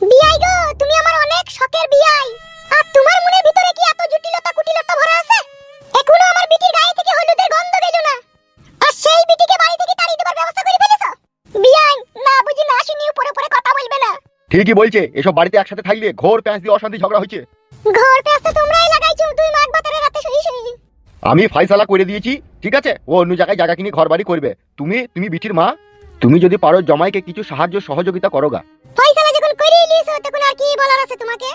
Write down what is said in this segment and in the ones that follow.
বিয়াই গো তুমি আমার অনেক শখের বিয়াই আর তোমার মনের ভিতরে কি এত জটিলতা কুটিলতা ভরা আছে? এখনও আমার বিটির গায়ে থেকে হলুদের গন্ধ গেল না। আর সেই বিটিকে বাড়ি থেকে তাড়িয়ে দেবার ব্যবস্থা করে ফেলেছো? বিয়াই না বুঝি না শুনি উপরে উপরে কথা বলবে না। ঠিকই বলছে এসব বাড়িতে একসাথে থাকলে ঘোর প্যাঁচ দিয়ে অশান্তি ঝগড়া হচ্ছে ঘর পেস্তে তোমরাই লাগাইছো আমি ফাইসালা করে দিয়েছি ঠিক আছে? ও অন্য জায়গায় জায়গা কিনে ঘর বাড়ি করবে। তুমি তুমি বিটির মা তুমি যদি পারো জমাইকে কিছু সাহায্য সহযোগিতা করো গা ফয়সালা যখন করিয়ে নিয়েছো তখন আর কি বলার আছে তোমাকে?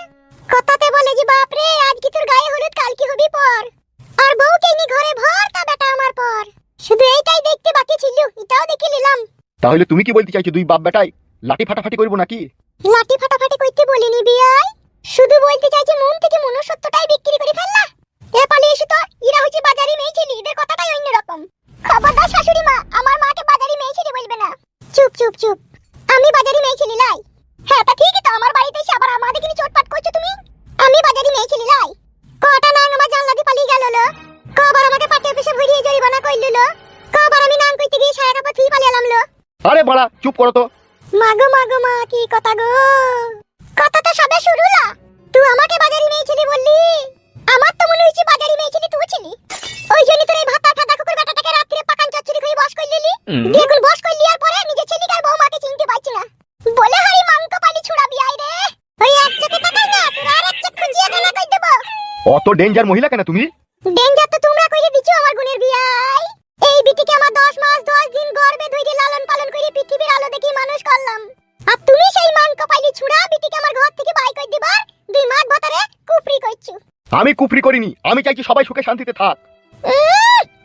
কথাতে বলে যে বাপ রে আজ কি তোর গায়ে হলুদ কাল কি হবি পর। আর বউকে নি ঘরে ভর তা বেটা আমার পর। শুধু এইটাই দেখতে বাকি ছিল এটাও দেখে নিলাম। তাহলে তুমি কি বলতে চাইছো দুই বাপ বেটাই? লাঠি ফাটাফাটি করব নাকি? লাঠি ফাটাফাটি কইতে বলিনি। আরে বাড়া চুপ করো তো। মাগো মাগো মা কি কথা গো? কথা তো সবে শুরু না। তুই আমাকে বাজারি মেয়ে ছিলি বললি? আমার তো মনে বাজারি মেয়ে ছিলি তুই ছিলি। ওই জন্য তোর এই ভাতা ফাদা কুকুর বেটাটাকে রাত্রে পাকান চচ্চড়ি করে বস করে লিলি দিয়ে এখন বস করে লিয়ার পরে নিজে ছেলেকে আর বৌমাকে চিনতে পারছি না। বলে হারি মাংক পালি ছুড়াবি আই রে। ওই এক চোখে তাকাই না তোর আর এক চোখ খুঁজিয়ে দেনা কই দেব। অত ডেঞ্জার মহিলা কেন তুমি? ডেঞ্জার তো তোমরা কইরে দিছো। আমি কুফরি করিনি আমি চাইছি সবাই সুখে শান্তিতে থাক।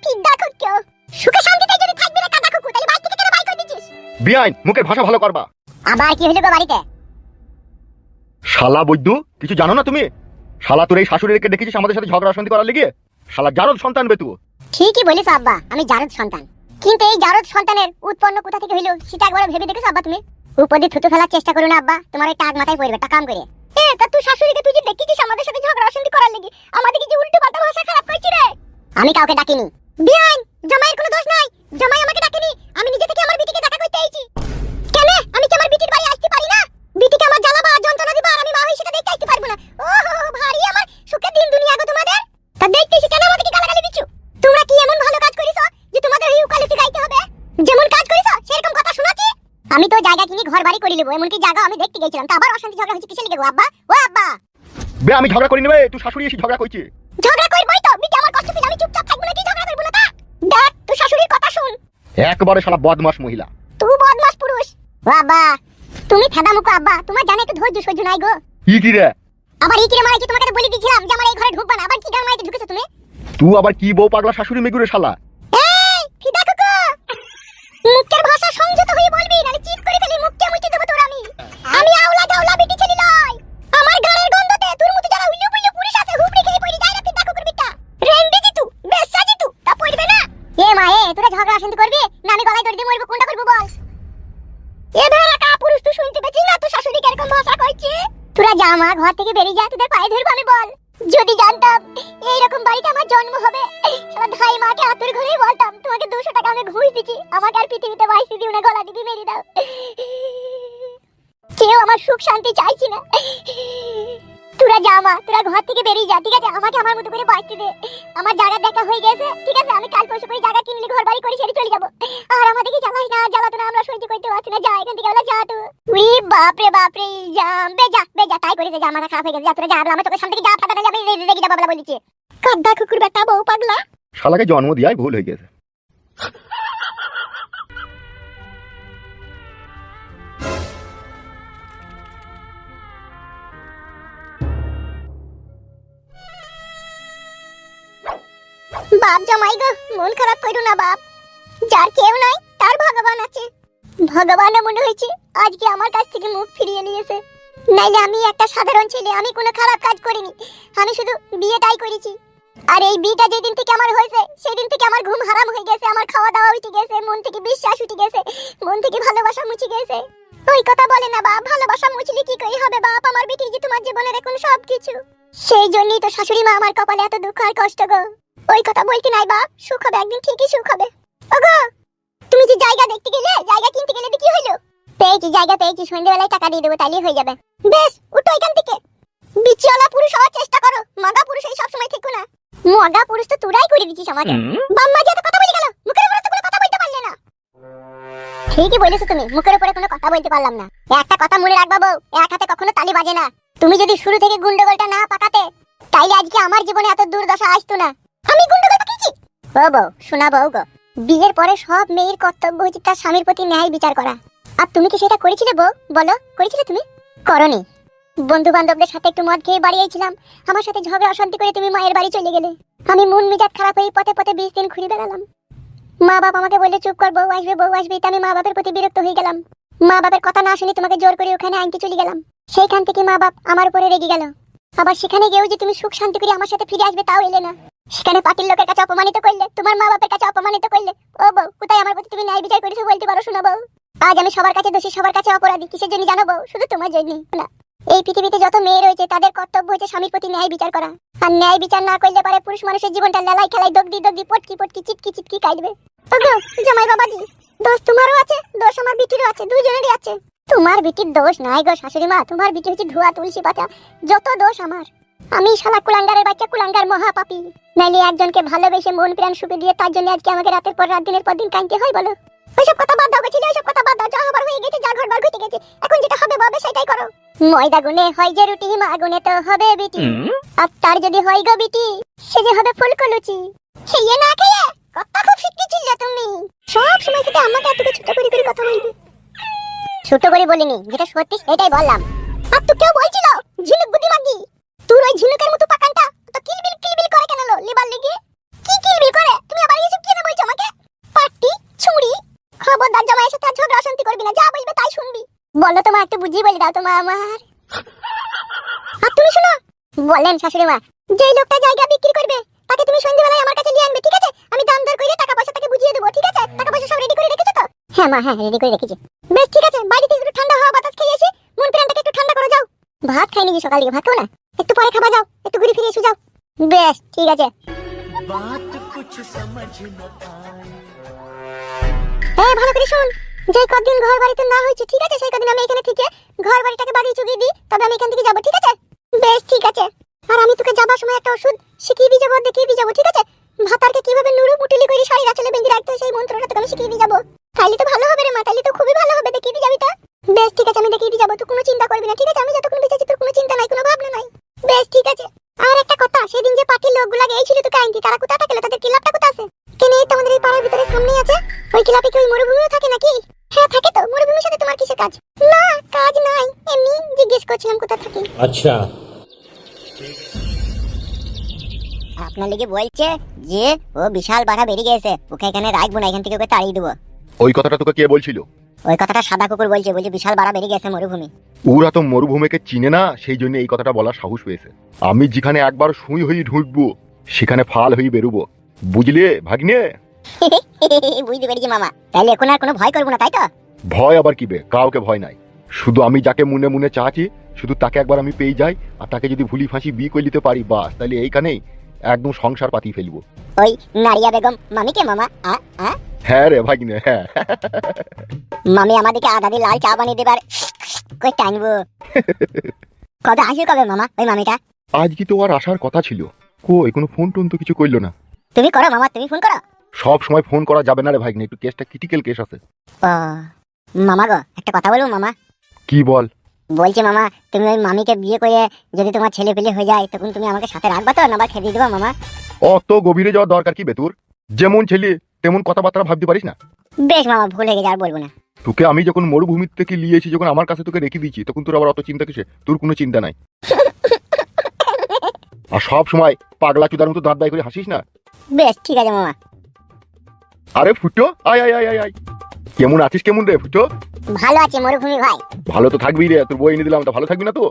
ঠিক দেখো কেউ। সুখে শান্তিতে যদি থাকবি না কাদা কুকু তাহলে বাই থেকে কেন বাই কই দিছিস বিআইন মুখের ভাষা ভালো করবা। আবার কি হলো গো বাড়িতে? শালা বৈদ্যু কিছু জানো না তুমি? শালা তোর এই শাশুড়িকে দেখেছিস আমাদের সাথে ঝগড়া অশান্তি করার লেগে? শালা জারদ সন্তান বে তুই ঠিকই বলিস আব্বা আমি জারদ সন্তান। কিন্তু এই জারদ সন্তানের উৎপন্ন কোথা থেকে হইল সেটা একবার ভেবে দেখেছ আব্বা তুমি? উপদি থুতু ফেলার চেষ্টা করো না আব্বা তোমার এই টাক মাথায় পড়বে টা কাম করে। তা তুই শাশুড়িকে তুই যে দেখেছিস আমাদের সাথে ঝগড়া অশান্তি করার লেগে আমাদের কি যে উল্টো পাল্টা ভাষা খারাপ রে? আমি কাউকে ডাকিনি। বিয়ান জামাইয়ের কোনো দোষ নাই। জামাই আমাকে ডাকেনি আমি নিজে থেকে আমার বিটিকে দেখা করতে আইছি কেন? আমি কি আমার বিটির বাড়ি আসতে পারি না? বিটিকে আমার জ্বালাবা যন্ত্রণা দিবা আর আমি মা হই সেটা দেখতে পারব না। ওহো ভারী আমার সুখের দিন দুনিয়া গো তোমাদের। তা দেখতেছি কেন আমাদেরকে গালাগালি দিচ্ছ? তোমরা কি এমন ভালো কাজ করিছো যে তোমাদের এই উকালতি গাইতে হবে? যেমন কাজ করিছো সেরকম কথা শোনাচ্ছি আমি তো জায়গা কিনে ঘর বাড়ি করে নেব এমনকি জায়গা আমি দেখতে গেছিলাম তা আবার অশান্তি ঝগড়া হচ্ছে কিসের লেগে গো আব্বা? বে আমি ঝগড়া করি নেবে তুই শাশুড়ি এসে ঝগড়া করছি ঝগড়া করবই তো বিটি আমার কষ্ট পেলে আমি চুপচাপ থাকব না কি ঝগড়া করব না তা? দেখ তুই শাশুড়ির কথা শুন। একবারে শালা বদমাস মহিলা। তুই বদমাস পুরুষ। ও আব্বা তুমি ফেদা মুখো আব্বা তোমার জানে একটু ধৈর্য সহ্য নাই গো। কি কি রে? আবার এই কিরে মারাইছি তোমাকে তো বলে দিয়েছিলাম যে আমার এই ঘরে ঢুকবা না। আবার কি গান মারাইতে ঢুকেছো তুমি? তুই আবার কি বউ পাগলা শাশুড়ি মেগুরে শালা? এই ফিদা কুকু! মুখের ভাষা সংযত হয়ে বলবি নালে চিৎ করে ফেলি মুখকে মুছে দেবো তোর আমি। আমি আওলা জাওলা বেটি ছেলে মা ঘর থেকে বেরিয়ে যা, তোদের পায়ে ধরবো আমি, বল। যদি জানতাম এইরকম বাড়িতে আমার জন্ম হবে, আমার ভাই মাকে আতুর ঘরেই বলতাম, তোমাকে দুশো টাকা আমি ঘুষ দিচ্ছি, আমাকে আর পৃথিবীতে বাইসি দিও না, গলা দিদি মেরে দাও। কেউ আমার সুখ শান্তি চাইছি না। তোরা যা মা, তোরা ঘর থেকে বেরিয়ে যা, ঠিক আছে? আমাকে আমার মতো করে বাঁচতে দে। আমার জায়গা দেখা হয়ে গেছে, ঠিক আছে? আমি কাল পরশু করে জায়গা কিনলে ঘর বাড়ি করে সেরে চলে যাব। আর আমাদেরকে জ্বালাই না জ্বালাতো না, আমরা সহ্য করতে পারছি না। যা, এখান থেকে যা তো। উই বাপ রে বাপ রে যা বেজা বেজা তাই করেছে যা, মাথা খারাপ হয়ে গেছে। যা, তোরা যা, আমার চোখের সামনে থেকে যা ফাটা না যাবে রেগে যাব বলে বলেছে। কাদ্দা কুকুর বেটা বউ পাগলা। শালাকে জন্ম দিয়াই ভুল হয়ে গেছে। বাপ জামাই গো, মন খারাপ করো না বাপ। যার কেউ নাই, তার ভগবান আছে। ভগবানও মনে হয়েছে, আজকে আমার কাছ থেকে মুখ ফিরিয়ে নিয়েছে। নাইলে আমি একটা সাধারণ ছেলে, আমি কোনো খারাপ কাজ করিনি। আমি শুধু বিয়েটাই করেছি। আর এই বিয়েটা যেদিন থেকে আমার হয়েছে, সেদিন থেকে আমার ঘুম হারাম হয়ে গেছে, আমার খাওয়া দাওয়া উঠে গেছে, মন থেকে বিশ্বাস উঠে গেছে, মন থেকে ভালোবাসা মুছে গেছে। ওই কথা বলে না বাপ, ভালোবাসা মুছলে কি করে হবে বাপ? আমার বেটি যে তোমার জীবনের এখন সব কিছু সেই জন্যই তো শাশুড়ি মা আমার কপালে এত দুঃখ আর কষ্ট গো। ওই কথা বলতে নাই বাপ। সুখ হবে একদিন ঠিকই সুখ হবে। ওগো তুমি যে জায়গা দেখতে গেলে জায়গা কিনতে গেলে কি হইল পেয়েছি জায়গা পেয়েছি সন্ধ্যেবেলায় টাকা দিয়ে দেবো তাইলেই হয়ে যাবে। বেশ উঠো এখান থেকে। বিচিওয়ালা পুরুষ হওয়ার চেষ্টা করো মগা পুরুষ এই সবসময় থেকো না। মগা পুরুষ তো তোরাই করে দিচ্ছিস আমাকে। বাম্মা যে এত কথা বলে গেল মুখের উপরে তো কোনো কথা বলতে পারলে না। ঠিকই বলেছ তুমি মুখের উপরে কোনো কথা বলতে পারলাম না। একটা কথা মনে রাখবা বউ এক হাতে কখনো তালি বাজে না। তুমি যদি শুরু থেকে গুন্ডগোলটা না পাকাতে তাইলে আজকে আমার জীবনে এত দুর্দশা আসতো না। আমি গুন্ডগোল পাকিয়েছি ও বউ, শোনা বউ গো। বিয়ের পরে সব মেয়ের কর্তব্য হচ্ছে তার স্বামীর প্রতি ন্যায় বিচার করা। আর তুমি কি সেটা করেছিলে বউ? বলো, করেছিলে তুমি? করনি। বন্ধু বান্ধবদের সাথে একটু মদ খেয়ে বাড়ি আইছিলাম। আমার সাথে ঝগড়া, অশান্তি করে তুমি মায়ের বাড়ি চলে গেলে। আমি মন মেজাজ খারাপ হয়ে পথে পথে বিশ দিন ঘুরে বেড়ালাম। মা বাবা আমাকে বললে, চুপ কর বউ, আসবে বউ আসবে। আমি মা বাবার প্রতি বিরক্ত হয়ে গেলাম। মা বাবার কথা না শুনে তোমাকে জোর করে ওখানে আনতে চলে গেলাম। সেইখান থেকে মা বাপ আমার উপরে রেগে গেল। আবার সেখানে গিয়েও যে তুমি সুখ শান্তি করে আমার সাথে ফিরে আসবে তাও এলে না। সেখানে পাটির লোকের কাছে অপমানিত করলে, তোমার মা বাপের কাছে অপমানিত করলে, ও বউ, কোথায় আমার প্রতি তুমি ন্যায় বিচার করেছ বলতে পারো শোনা বউ? আজ আমি সবার কাছে দোষী, সবার কাছে অপরাধী, কিসের জন্য জানো বউ? শুধু তোমার জন্য না। এই পৃথিবীতে যত মেয়ে রয়েছে, তাদের কর্তব্য হচ্ছে স্বামীর প্রতি ন্যায় বিচার করা। আর ন্যায় বিচার না করলে পারে পুরুষ মানুষের জীবনটা লেলাই খেলাই দগদি দগদি, পটকি পটকি, চিটকি চিটকি কাটবে। জামাই বাবাজি, দোষ তোমারও আছে, দোষ আমার বিটিরও আছে, দুজনেরই আছে। তোমার বিটির দোষ নাই গো শাশুড়ি মা তোমার বিটি হচ্ছে ধোয়া তুলসী পাতা যত দোষ আমার। আমি শালা কুলাঙ্গারের বাচ্চা কুলাঙ্গার মহাপাপী। নাইলে একজনকে ভালোবেসে মন প্রাণ সুখে দিয়ে তার জন্য আজকে আমাকে রাতের পর রাত দিনের পর দিন কাঁদতে হয় বলো? ওইসব কথা বাদ দাও গেছিল ওইসব কথা বাদ দাও যা হবার হয়ে গেছে যা ঘরবার ঘটে গেছে এখন যেটা হবে বাবে সেটাই করো। ময়দা গুনে হয় যে রুটি মা গুনে তো হবে বিটি। আর তার যদি হয় গো বিটি সে যে হবে ফুলকো লুচি। খেয়ে না খেয়ে কথা খুব শিখতে ছিল তুমি। সব সময় থেকে আমাকে এত ছোট করে করে কথা বলবে। ছোট করে বলিনি, যেটা সত্যি সেটাই বললাম। আর তো কেউ বলছিল, ঝিনুক বুদ্ধি মাগি তোর ওই ঝিনুকের মতো পাকানটা, তো কিলবিল কিলবিল করে কেন লো লিবার লেগে? কি কিলবিল করে? তুমি আবার এসব কি না বলছো আমাকে? পাটি ছুরি খবরদার সাথে আর ঝগড়া অশান্তি করবি না, যা বলবে তাই শুনবি। বলো তোমা একটু বুঝিয়ে বলে দাও তোমা আমার। আর তুমি শোনো, বলেন শাশুড়ি মা, যেই লোকটা জায়গা বিক্রি করবে, তাকে তুমি সন্ধ্যেবেলায় আমার কাছে নিয়ে আনবে, ঠিক আছে? আমি দাম দর করে টাকা পয়সা তাকে বুঝিয়ে দেবো, ঠিক আছে? টাকা পয়সা সব রেডি করে রেখেছো তো? হ্যাঁ মা হ্যাঁ রেডি করে রেখেছি। বেশ, ঠিক আছে বাড়িতে একটু ঠান্ডা হাওয়া বাতাস খেয়ে আসি মন প্রাণটাকে একটু ঠান্ডা করে যাও ভাত খাইনি কি সকাল থেকে, ভাত খাও না? একটু পরে খাবার যাও। একটু ঘুরে ফিরে এসে, যাও। বেশ ঠিক আছে। হ্যাঁ ভালো করে শোন। যে কদিন ঘর বাড়িতে না হয়েছে, ঠিক আছে? সেই কদিন আমি এখানে থেকে ঘর বাড়িটাকে বাড়িয়ে চুকিয়ে দিই, তবে আমি এখান থেকে যাব, ঠিক আছে? বেশ ঠিক আছে। আর আমি তোকে যাবার সময় একটা ওষুধ শিখিয়ে দিয়ে যাব, দেখিয়ে দিয়ে যাব, ঠিক আছে? ভাতারকে কীভাবে নুরু পুটুলি করে শাড়ি রাখলে বেঁধে রাখতে হয়, সেই মন্ত্রটা তোকে আমি শিখিয়ে দিয়ে যাব। তাহলে তো ভালো হবে রে মা তাহলে তো খুবই ভালো হবে, দেখিয়ে দিয়ে যাবি তা। বেশ ঠিক আছে আমি দেখে দিতে যাব তুই কোনো চিন্তা করবি না ঠিক আছে? আমি যতক্ষণ বেঁচে আছি তোর কোনো চিন্তা নাই কোনো ভাবনা নাই। বেশ ঠিক আছে। আর একটা কথা সেদিন যে পার্টির লোকগুলা গিয়েছিল তোকে আইনতি তারা কোথায় থাকল তাদের ক্লাবটা কোথায় আছে? কেন এই তোমাদের এই পাড়ার ভিতরে সামনে আছে? ওই ক্লাবে কি ওই মরুভূমিও থাকে নাকি? হ্যাঁ থাকে তো মরুভূমির সাথে তোমার কিসের কাজ? না কাজ নাই। এমনি জিজ্ঞেস করছিলাম কোথায় থাকে। আচ্ছা। আপনার লিগে বলছে যে ও বিশাল বাড়া বেরিয়ে গেছে ওকে এখানে রাখব না এখান থেকে ওকে তাড়িয়ে দেবো। ওই কথাটা তোকে কে বলছিল? ওই কথাটা সাদা কুকুর বলছে বলছে বিশাল বাড়া বেরিয়ে গেছে মরুভূমি। ওরা তো মরুভূমিকে চিনে না সেই জন্য এই কথাটা বলার সাহস পেয়েছে। আমি যেখানে একবার সুই হয়ে ঢুকবো সেখানে ফাল হয়ে বেরোবো। বুঝলে ভাগ্নে? বুঝতে পেরেছি মামা। তাহলে এখন আর কোনো ভয় করব না তাই তো? ভয় আবার কি বে কাউকে ভয় নাই। শুধু আমি যাকে মনে মনে চাচ্ছি শুধু তাকে একবার আমি পেয়ে যাই আর তাকে যদি ভুলি ফাঁসি বিয়ে করে নিতে পারি বাস তাহলে এইখানেই একদম সংসার পাতি ফেলব। ওই নারিয়া বেগম মামিকে মামা? আ আ? হ্যাঁ রে ভাগ্নে হ্যাঁ। মামি আমাদেরকে দিয়ে লাল চা বানিয়ে দেবার। কই টানবো কবে আসবে কবে মামা ওই মামিটা? আজকে তো আর আসার কথা ছিল? কই কোনো ফোন টোন তো কিছু করল না। তুমি করো মামা তুমি ফোন করো। সব সময় ফোন করা যাবে না রে ভাগ্নে একটু কেসটা ক্রিটিক্যাল কেস আছে। ও মামা গো একটা কথা বলব মামা। কি বল? বলছি মামা তুমি ওই মামিকে বিয়ে করে যদি তোমার ছেলে পেলে হয়ে যায় তখন তুমি আমাকে সাথে রাখবা তো না খেতে দিবা মামা। অত গভীরে যাওয়ার দরকার কি বেতুর যেমন ছেলে তেমন কথাবার্তা ভাবতে পারিস না? বেশ মামা ভুল হয়ে গেছে আর বলব না। তোকে আমি যখন মরুভূমি থেকে নিয়েছি যখন আমার কাছে তোকে রেখে দিয়েছি তখন তোর আবার অত চিন্তা কিসে তোর কোনো চিন্তা নাই। আর সব সময় পাগলা চুদার মতো দাঁত দায় করে হাসিস না? বেশ ঠিক আছে মামা। আরে ফুটো আয় আয় আয় আয় আয়। কেমন আছিস কেমন রে ফুটো? ভালো আছে মরুভূমি ভাই। ভালো তো থাকবি রে তোর বই এনে দিলাম তো ভালো থাকবি না তো?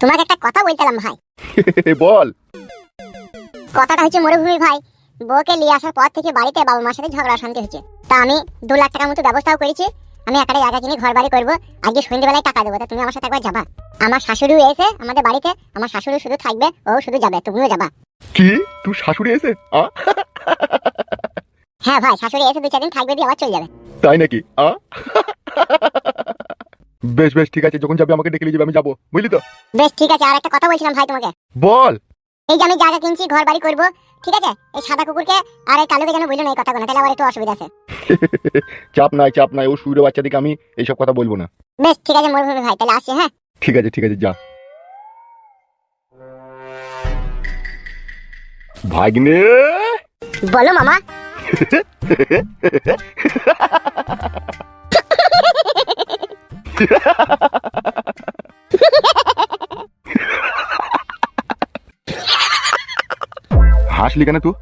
তোমাকে একটা কথা বলছিলাম ভাই। বল। কথাটা হচ্ছে মরুভূমি ভাই বউকে নিয়ে আসার পর থেকে বাড়িতে বাবা মার সাথে ঝগড়া শান্তি হচ্ছে। তা আমি দু লাখ টাকার মতো ব্যবস্থাও করেছি। আমি একটা জায়গা কিনে ঘর বাড়ি করব। আজকে সন্ধ্যেবেলায় টাকা দেবো তা তুমি আমার সাথে একবার যাবা। আমার শাশুড়িও এসে আমাদের বাড়িতে আমার শাশুড়ি শুধু থাকবে ও শুধু যাবে তুমিও যাবা। কি? তুই শাশুড়ি এসে? হ্যাঁ ভাই শাশুড়ি এসে দু চার দিন থাকবে দিয়ে আবার চলে যাবে। তাই নাকি? বেশ বেশ ঠিক আছে যখন যাবে আমাকে ডেকে নিয়ে যাবে আমি যাব। বুঝলি তো? বেশ ঠিক আছে আর একটা কথা বলছিলাম ভাই তোমাকে। বল। এই যে আমি জায়গা কিনছি ঘর বাড়ি করব ঠিক আছে এই সাদা কুকুরকে আর এই কালোকে যেন বুঝলো না এই কথাগুলো তাহলে আবার একটু অসুবিধা আছে। চাপ নাই চাপ নাই ও সুরে বাচ্চাদিকে আমি এইসব কথা বলব না। বেশ ঠিক আছে মরুভূমি ভাই তাহলে আসছি হ্যাঁ? ঠিক আছে ঠিক আছে যা। ভাগ্নে! বলো মামা। হাসলি কেন তুই?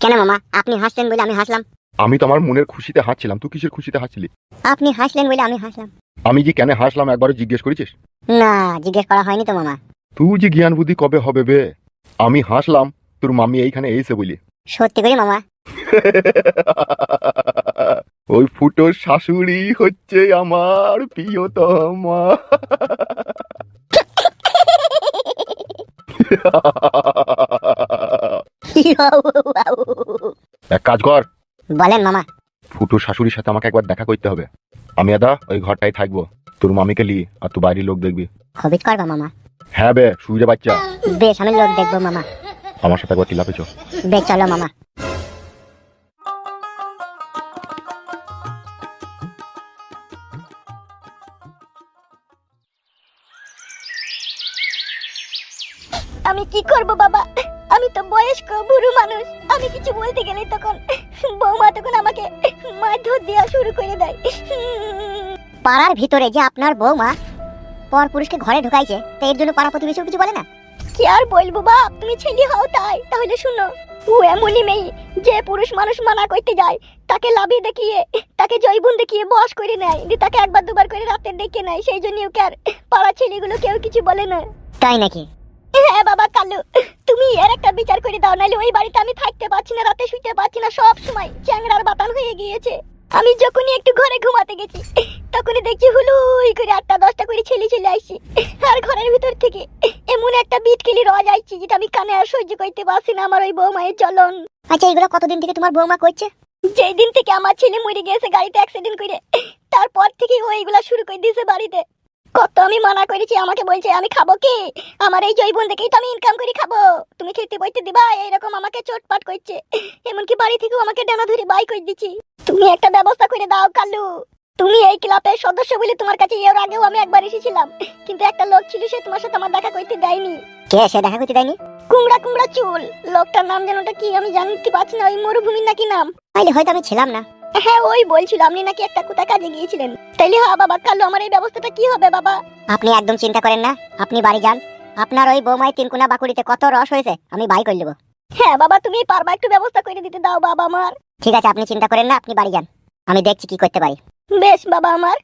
কেন মামা? আপনি হাসলেন বলে আমি হাসলাম। আমি তো আমার মনের খুশিতে হাসছিলাম। তুই কিসের খুশিতে হাসছিলি? আপনি হাসলেন বলে আমি হাসলাম। আমি যে কেন হাসলাম একবারও জিজ্ঞেস করেছিস? না জিজ্ঞেস করা হয়নি তো মামা। তুই যে জ্ঞান বুদ্ধি কবে হবে বে? আমি হাসলাম তোর মামি এইখানে এসে বলি। সত্যি করে মামা। ওই ফুটোর শাশুড়ি হচ্ছে আমার প্রিয়তমা। এক কাজ কর। বলেন মামা। ফুটোর শাশুড়ির সাথে আমাকে একবার দেখা করতে হবে। আমি আদা ওই ঘরটাই থাকব। তোর মামিকে লি আর তুই বাইরের লোক দেখবি। হবিট করবা মামা। হ্যাঁ বে সুবিধা বাচ্চা। বেশ আমি লোক দেখব মামা। আমার সাথে একবার টিলা পেছো বেশ চলো মামা। আমি কি করব বাবা? আমি তো বয়স্ক বুড়ো মানুষ। আমি কিছু বলতে গেলে তখন বৌমা তখন আমাকে মারধর দেওয়া শুরু করে দেয়। পাড়ার ভিতরে যে আপনার বৌমা পর পুরুষকে ঘরে ঢুকাইছে তো এর জন্য পাড়া প্রতিবেশীও কিছু বলে না? কি আর বলব বাপ তুমি ছেলে হও তাই। তাহলে শুনো ও এমনই মেয়ে যে পুরুষ মানুষ মানা করতে যায় তাকে লাভে দেখিয়ে তাকে জৈবন দেখিয়ে বস করে নেয় দিয়ে তাকে একবার দুবার করে রাতে ডেকে নেয় সেই জন্য ওকে আর পাড়া ছেলেগুলো কেউ কিছু বলে না। তাই নাকি? হ্যাঁ বাবা কালু। তুমি এর একটা বিচার করে দাও নাহলে ওই বাড়িতে আমি থাকতে পারছি না রাতে শুইতে পারছি না সব সময় চ্যাংড়ার বাতান হয়ে গিয়েছে। আমি যখনই একটু ঘরে ঘুমাতে গেছি তখনই দেখছি হুলুই করে আটটা দশটা করে ছেলে চলে আসছি। আর ঘরের ভিতর থেকে এমন একটা বিটকেলি রজ আইছি যেটা আমি কানে আর সহ্য করতে পারছি না আমার ওই বৌমায়ের চলন। আচ্ছা এগুলো কতদিন থেকে তোমার বৌমা করছে? যেই দিন থেকে আমার ছেলে মরে গিয়েছে গাড়িতে অ্যাক্সিডেন্ট করে তারপর থেকে ও এইগুলা শুরু করে দিয়েছে বাড়িতে। কত আমি মানা করেছি আমাকে বলছে আমি খাব কি? আমার এই জৈবন দেখেই তো আমি ইনকাম করে খাব। তুমি খেতে বইতে দিবা এইরকম আমাকে চোটপাট করছে। এমনকি বাড়ি থেকেও আমাকে ডানা ধরে বাই করে দিচ্ছি। তুমি একটা ব্যবস্থা করে দাও কালু। তুমি এই ক্লাবের সদস্য বলে তোমার কাছে এর আগেও আমি একবার এসেছিলাম। কিন্তু একটা লোক ছিল সে তোমার সাথে আমার দেখা করতে দেয়নি। কে সে দেখা করতে দেয়নি? কুমড়া কুমড়া চুল। লোকটার নাম যেন ওটা কি আমি জানতে পারছি না ওই মরুভূমির নাকি নাম? তাইলে হয়তো আমি ছিলাম না। হ্যাঁ ওই বলছিল আপনি নাকি একটা কাজে গিয়েছিলেন। তাইলে হ্যাঁ বাবা কালু আমার এই ব্যবস্থাটা কি হবে বাবা? আপনি একদম চিন্তা করেন না আপনি বাড়ি যান। আপনার ওই বৌমায় তিনকুনা বাকুড়িতে কত রস হয়েছে আমি বাই করে দেবো হ্যাঁ বাবা তুমি পারবা একটু ব্যবস্থা করে দিতে দাও বাবা আমার। ঠিক আছে আপনি চিন্তা করেন না আপনি বাড়ি যান। আমি দেখছি কি করতে পারি। বেশ বাবা আমার।